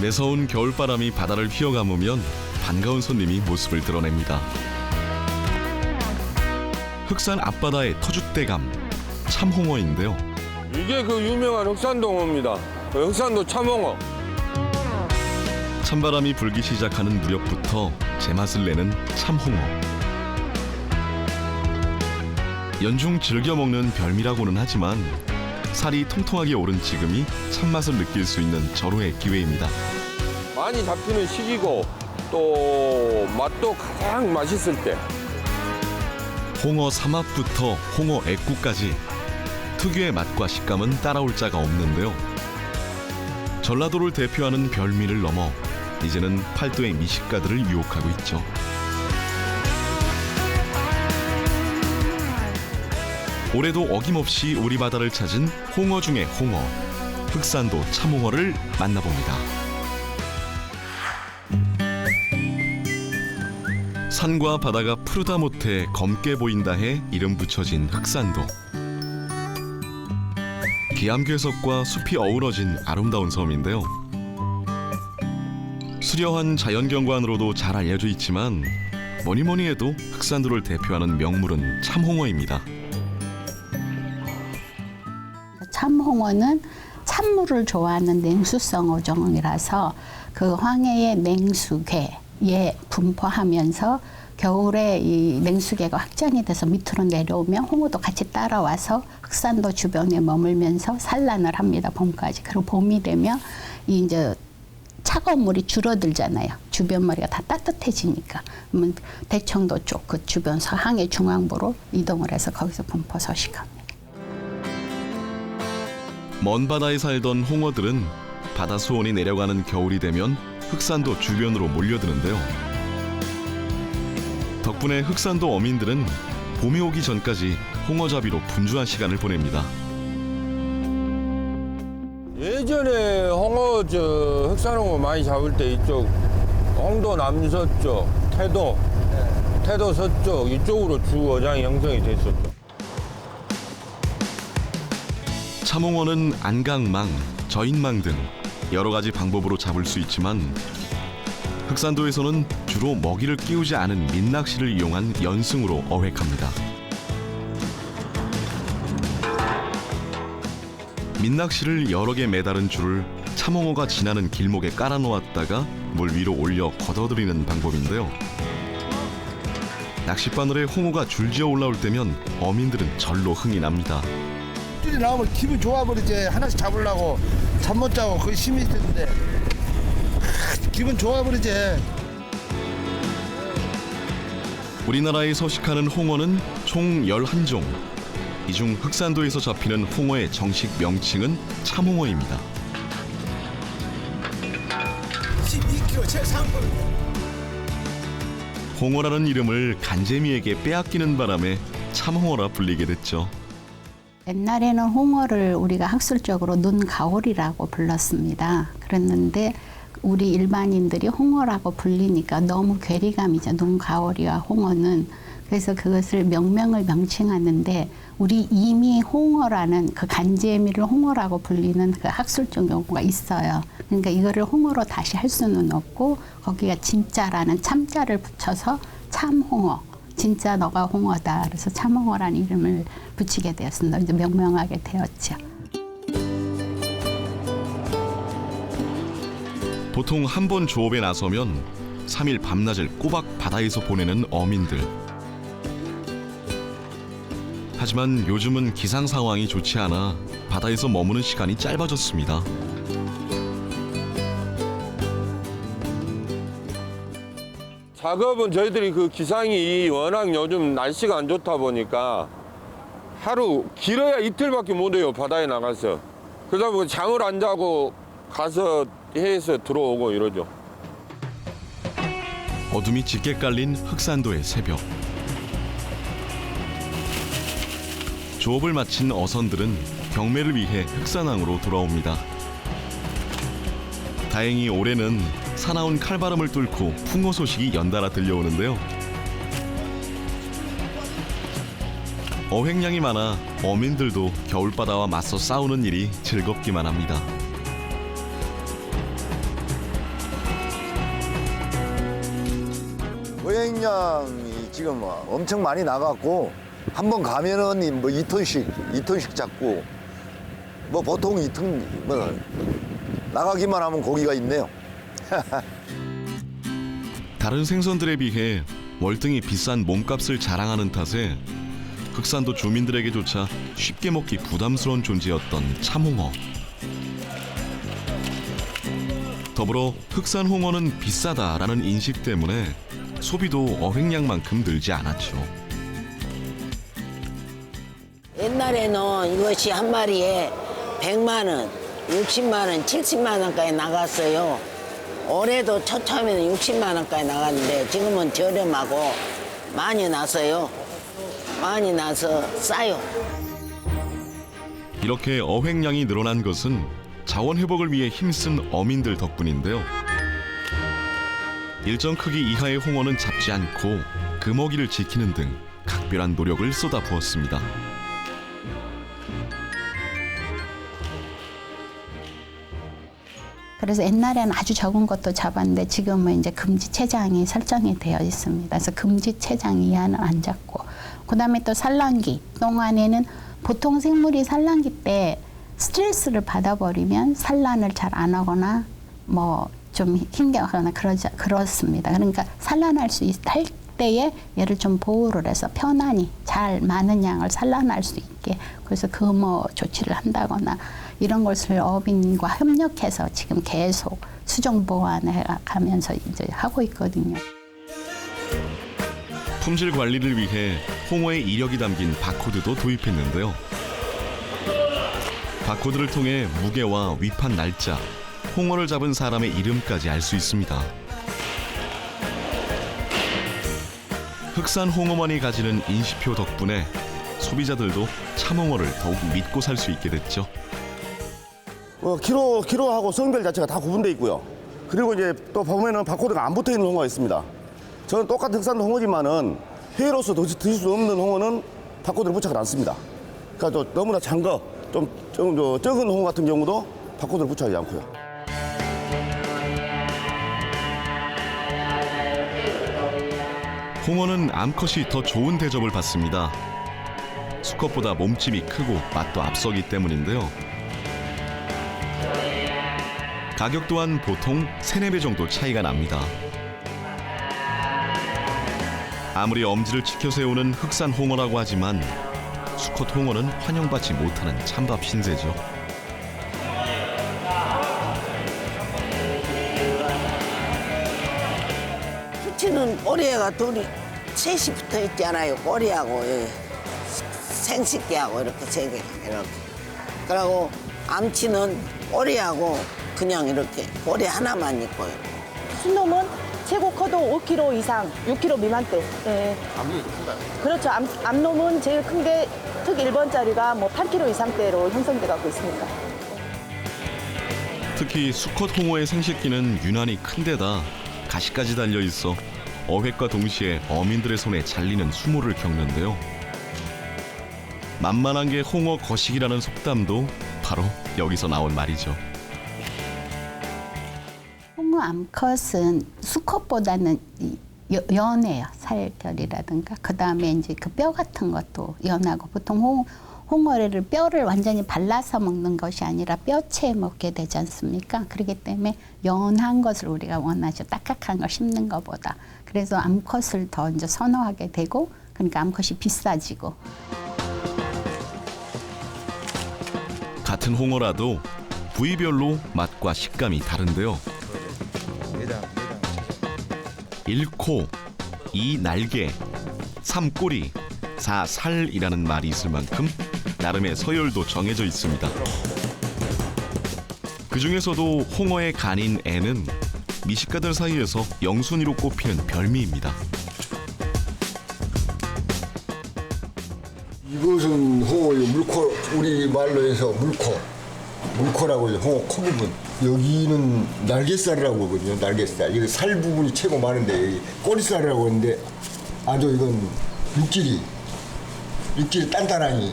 매서운 겨울바람이 바다를 휘어감으면 반가운 손님이 모습을 드러냅니다. 흑산 앞바다의 터줏대감 참홍어인데요. 이게 그 유명한 흑산동어입니다. 그 흑산도 참홍어. 찬바람이 불기 시작하는 무렵부터 제맛을 내는 참홍어. 연중 즐겨 먹는 별미라고는 하지만 살이 통통하게 오른 지금이 참맛을 느낄 수 있는 절호의 기회입니다. 많이 잡히는 시기고 또 맛도 가장 맛있을 때. 홍어 삼합부터 홍어 애국까지 특유의 맛과 식감은 따라올 자가 없는데요. 전라도를 대표하는 별미를 넘어 이제는 팔도의 미식가들을 유혹하고 있죠. 올해도 어김없이 우리 바다를 찾은 홍어 중의 홍어, 흑산도 참홍어를 만나봅니다. 산과 바다가 푸르다 못해 검게 보인다 해 이름 붙여진 흑산도. 기암괴석과 숲이 어우러진 아름다운 섬인데요. 수려한 자연경관으로도 잘 알려져 있지만 뭐니 뭐니 해도 흑산도를 대표하는 명물은 참홍어입니다. 참홍어는 찬물을 좋아하는 냉수성 어종이라서 그 황해의 냉수계에 분포하면서 겨울에 이 냉수계가 확장이 돼서 밑으로 내려오면 홍어도 같이 따라와서 흑산도 주변에 머물면서 산란을 합니다 봄까지 그리고 봄이 되면 이 이제 차가운 물이 줄어들잖아요. 주변 머리가 다 따뜻해지니까. 그러면 대청도 쪽 그 주변 서항해 중앙부로 이동을 해서 거기서 분포 서식합니다. 먼 바다에 살던 홍어들은 바다 수온이 내려가는 겨울이 되면 흑산도 주변으로 몰려드는데요. 덕분에 흑산도 어민들은 봄이 오기 전까지 홍어잡이로 분주한 시간을 보냅니다. 예전에 홍어 저 흑산홍어 많이 잡을 때 이쪽 홍도 남서쪽, 태도, 태도 서쪽 이쪽으로 주 어장이 형성이 됐었죠. 참홍어는 안강망, 저인망 등 여러 가지 방법으로 잡을 수 있지만 흑산도에서는 주로 먹이를 끼우지 않은 민낚시를 이용한 연승으로 어획합니다. 민낚시를 여러 개 매다른 줄을 참홍어가 지나는 길목에 깔아놓았다가 물 위로 올려 걷어들이는 방법인데요. 낚싯바늘에 홍어가 줄지어 올라올 때면 어민들은 절로 흥이 납니다. 뜰이 나오면 기분 좋아 버리지 하나씩 잡으려고 잠 못 자고 거의 심이 있는데 기분 좋아 버리지 우리나라에 서식하는 홍어는 총 11종. 이 중 흑산도에서 잡히는 홍어의 정식 명칭은 참홍어입니다. 12kg 최상급 홍어라는 이름을 간재미에게 빼앗기는 바람에 참홍어라 불리게 됐죠. 옛날에는 홍어를 우리가 학술적으로 눈가오리라고 불렀습니다. 그랬는데 우리 일반인들이 홍어라고 불리니까 너무 괴리감이죠. 눈가오리와 홍어는. 그래서 그것을 명명을 명칭하는데 우리 이미 홍어라는 그 간재미를 홍어라고 불리는 그 학술적 용어가 있어요. 그러니까 이거를 홍어로 다시 할 수는 없고 거기가 진짜라는 참자를 붙여서 참홍어. 진짜 너가 홍어다. 그래서 참홍어라는 이름을 붙이게 되었습니다. 이제 명명하게 되었죠. 보통 한 번 조업에 나서면 3일 밤낮을 꼬박 바다에서 보내는 어민들. 하지만 요즘은 기상 상황이 좋지 않아 바다에서 머무는 시간이 짧아졌습니다. 작업은 저희들이 그 기상이 워낙 요즘 날씨가 안 좋다 보니까 하루 길어야 이틀밖에 못 해요 바다에 나가서 그러다 보니 잠을 안 자고 가서 해에서 들어오고 이러죠 어둠이 짙게 깔린 흑산도의 새벽. 조업을 마친 어선들은 경매를 위해 흑산항으로 돌아옵니다. 다행히 올해는 사나운 칼바람을 뚫고 풍어 소식이 연달아 들려오는데요. 어획량이 많아 어민들도 겨울바다와 맞서 싸우는 일이 즐겁기만 합니다. 어획량이 지금 엄청 많이 나갔고 한 번 가면은 뭐 2톤씩, 2톤씩 잡고 뭐 보통 2톤 뭐 나가기만 하면 고기가 있네요. 다른 생선들에 비해 월등히 비싼 몸값을 자랑하는 탓에 흑산도 주민들에게조차 쉽게 먹기 부담스러운 존재였던 참홍어. 더불어 흑산 홍어는 비싸다라는 인식 때문에 소비도 어획량만큼 늘지 않았죠. 옛날에는 이것이 한 마리에 100만 원, 60만 원, 70만 원까지 나갔어요. 올해도 처참에는 60만 원까지 나갔는데 지금은 저렴하고 많이 나서요. 많이 나서 싸요. 이렇게 어획량이 늘어난 것은 자원 회복을 위해 힘쓴 어민들 덕분인데요. 일정 크기 이하의 홍어는 잡지 않고 금어기를 지키는 등 각별한 노력을 쏟아부었습니다. 그래서 옛날에는 아주 적은 것도 잡았는데 지금은 이제 금지 체장이 설정이 되어 있습니다. 그래서 금지 체장 이하는 안 잡고 그다음에 또 산란기 동안에는 보통 생물이 산란기 때 스트레스를 받아버리면 산란을 잘 안 하거나 뭐 좀 힘겨거나 그러지 그렇습니다. 그러니까 산란할 수 있, 할 때에 얘를 좀 보호를 해서 편안히 잘 많은 양을 산란할 수 있게 그래서 금어 조치를 한다거나 이런 것을 어민과 협력해서 지금 계속 수정 보완해 가면서 이제 하고 있거든요. 품질 관리를 위해 홍어의 이력이 담긴 바코드도 도입했는데요. 바코드를 통해 무게와 위판 날짜, 홍어를 잡은 사람의 이름까지 알 수 있습니다. 흑산 홍어만이 가지는 인식표 덕분에 소비자들도 참홍어를 더욱 믿고 살 수 있게 됐죠. 어, 키로, 키로하고 성별 자체가 다 구분되어 있고요. 그리고 이제 또 보면은 바코드가 안 붙어 있는 홍어가 있습니다. 저는 똑같은 흑산 홍어지만은 회로서 더 드실 수 없는 홍어는 바코드를 부착을 않습니다. 그러니까 또 너무나 작은 거, 좀, 좀 저, 적은 홍어 같은 경우도 바코드를 부착하지 않고요. 홍어는 암컷이 더 좋은 대접을 받습니다. 수컷보다 몸집이 크고 맛도 앞서기 때문인데요. 가격 또한 보통 3, 4배 정도 차이가 납니다. 아무리 엄지를 치켜 세우는 흑산 홍어라고 하지만 수컷 홍어는 환영받지 못하는 찬밥 신세죠. 수치는 둘이 셋이 붙어 있잖아요. 꼬리하고 여기 생식기하고 이렇게 세 개, 이렇게. 그리고 암치는 꼬리하고 그냥 이렇게 꼬리 하나만 있고요. 순놈은 최고 커도 5kg 이상, 6kg 미만대. 네. 암놈이 큰가요? 그렇죠. 암, 암놈은 제일 큰 게 특 1번짜리가 뭐 8kg 이상대로 형성돼 가고 있습니다. 특히 수컷 홍어의 생식기는 유난히 큰데다 가시까지 달려 있어 어획과 동시에 어민들의 손에 잘리는 수모를 겪는데요. 만만한 게 홍어 거식이라는 속담도 바로 여기서 나온 말이죠. 홍어 암컷은 수컷보다는 연해요 살결이라든가 그 다음에 이제 그 뼈 같은 것도 연하고 보통 홍, 홍어를 뼈를 완전히 발라서 먹는 것이 아니라 뼈채 먹게 되지 않습니까? 그렇기 때문에 연한 것을 우리가 원하죠 딱딱한 걸 씹는 것보다 그래서 암컷을 더 이제 선호하게 되고 그러니까 암컷이 비싸지고 같은 홍어라도 부위별로 맛과 식감이 다른데요. 1코, 2 날개, 3 꼬리, 4 살이라는 말이 있을 만큼 나름의 서열도 정해져 있습니다. 그 중에서도 홍어의 간인 애는 미식가들 사이에서 영순위로 꼽히는 별미입니다. 이것은 홍어의 물코 우리 말로 해서 물코 물코라고 해요 홍어 코 부분 여기는 날개살이라고 하거든요 날개살. 이거 살 부분이 최고 많은데 여기 꼬리살이라고 하는데 아주 이건 육질이 육질이 단단하니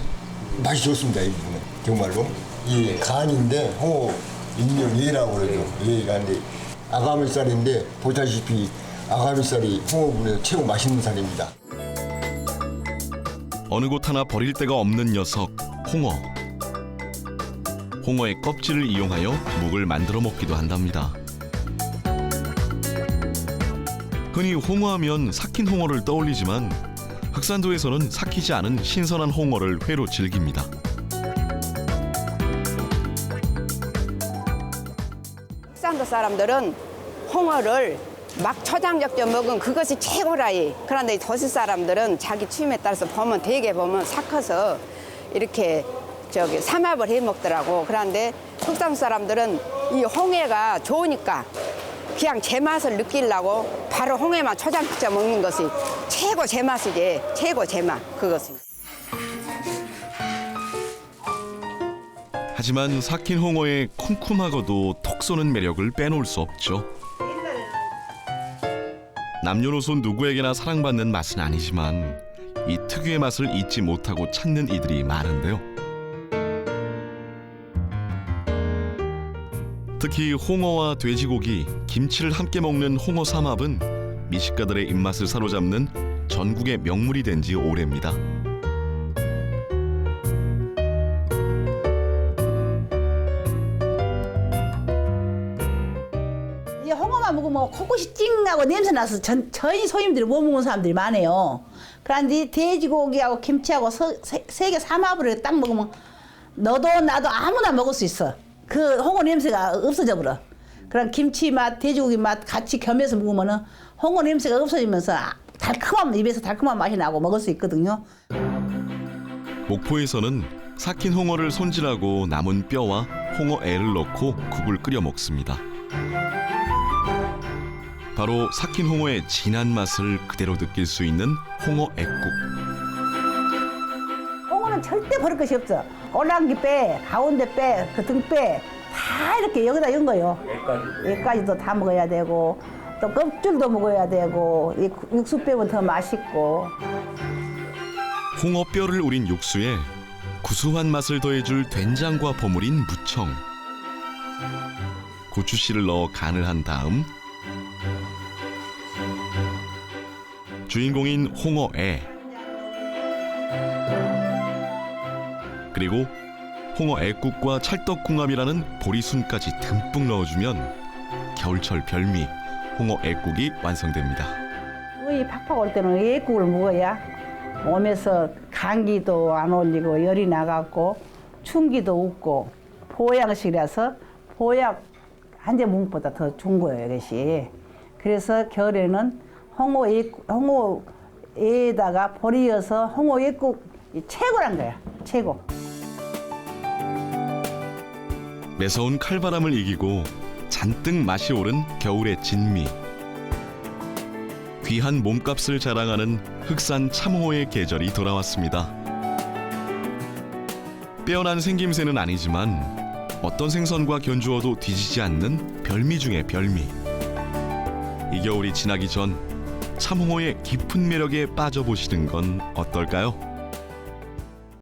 맛이 좋습니다 이 부분은. 정말로. 이 간인데 홍어 일명 예라고 그러죠. 예가 근데 아가미살인데 보다시피 아가미살이 홍어분에서 최고 맛있는 살입니다. 어느 곳 하나 버릴 데가 없는 녀석 홍어. 홍어의 껍질을 이용하여 묵을 만들어 먹기도 한답니다. 흔히 홍어하면 삭힌 홍어를 떠올리지만 흑산도에서는 삭히지 않은 신선한 홍어를 회로 즐깁니다. 흑산도 사람들은 홍어를 막 초장적져 먹은 그것이 최고라이. 그런데 이 도시 사람들은 자기 취미에 따라서 보면 대개 보면 삭혀서 이렇게 저기 삼합을 해 먹더라고. 그런데 흑산 사람들은 이 홍해가 좋으니까 그냥 제맛을 느끼려고 바로 홍해만 초장적져 먹는 것이 최고 제맛이지. 최고 제맛 그것이. 하지만 삭힌 홍어의 쿰쿰하고도 톡 쏘는 매력을 빼놓을 수 없죠. 남녀노소 누구에게나 사랑받는 맛은 아니지만 이 특유의 맛을 잊지 못하고 찾는 이들이 많은데요. 특히 홍어와 돼지고기, 김치를 함께 먹는 홍어 삼합은 미식가들의 입맛을 사로잡는 전국의 명물이 된 지 오래입니다. 이 홍어만 먹으면 코끝이 찡하고 냄새 나서 전, 저희 손님들이 못 먹는 사람들이 많아요. 그런데 돼지고기하고 김치하고 세개 삼합을 딱 먹으면 너도 나도 아무나 먹을 수 있어. 그 홍어 냄새가 없어져 버려. 그런 김치 맛, 돼지고기 맛 같이 겸해서 먹으면은 홍어 냄새가 없어지면서 아, 달콤한 입에서 달콤한 맛이 나고 먹을 수 있거든요. 목포에서는 삭힌 홍어를 손질하고 남은 뼈와 홍어 애를 넣고 국을 끓여 먹습니다. 바로 삭힌 홍어의 진한 맛을 그대로 느낄 수 있는 홍어 애국. 절대 버릴 것이 없어. 올랑기 빼, 가운데 빼, 그 등 빼, 다 이렇게 여기다 연 거요. 얘까지도 다 먹어야 되고, 또 껍질도 먹어야 되고, 이 육수 빼면 더 맛있고. 홍어 뼈를 우린 육수에 구수한 맛을 더해줄 된장과 버무린 무청. 고추씨를 넣어 간을 한 다음 주인공인 홍어애 그리고 홍어 애국과 찰떡궁합이라는 보리순까지 듬뿍 넣어주면 겨울철 별미 홍어 애국이 완성됩니다. 거의 팍팍 올 때는 애국을 먹어야 몸에서 감기도 안 올리고 열이 나갔고 충기도 없고 보양식이라서 보약 한제 묵보다 더 좋은 거예요 이것이. 그래서 겨울에는 홍어 애 홍어 에다가 보리여서 홍어 애국 최고란 거야 최고. 매서운 칼바람을 이기고 잔뜩 맛이 오른 겨울의 진미. 귀한 몸값을 자랑하는 흑산 참호의 계절이 돌아왔습니다. 빼어난 생김새는 아니지만 어떤 생선과 견주어도 뒤지지 않는 별미 중의 별미. 이 겨울이 지나기 전 참홍어의 깊은 매력에 빠져보시는 건 어떨까요?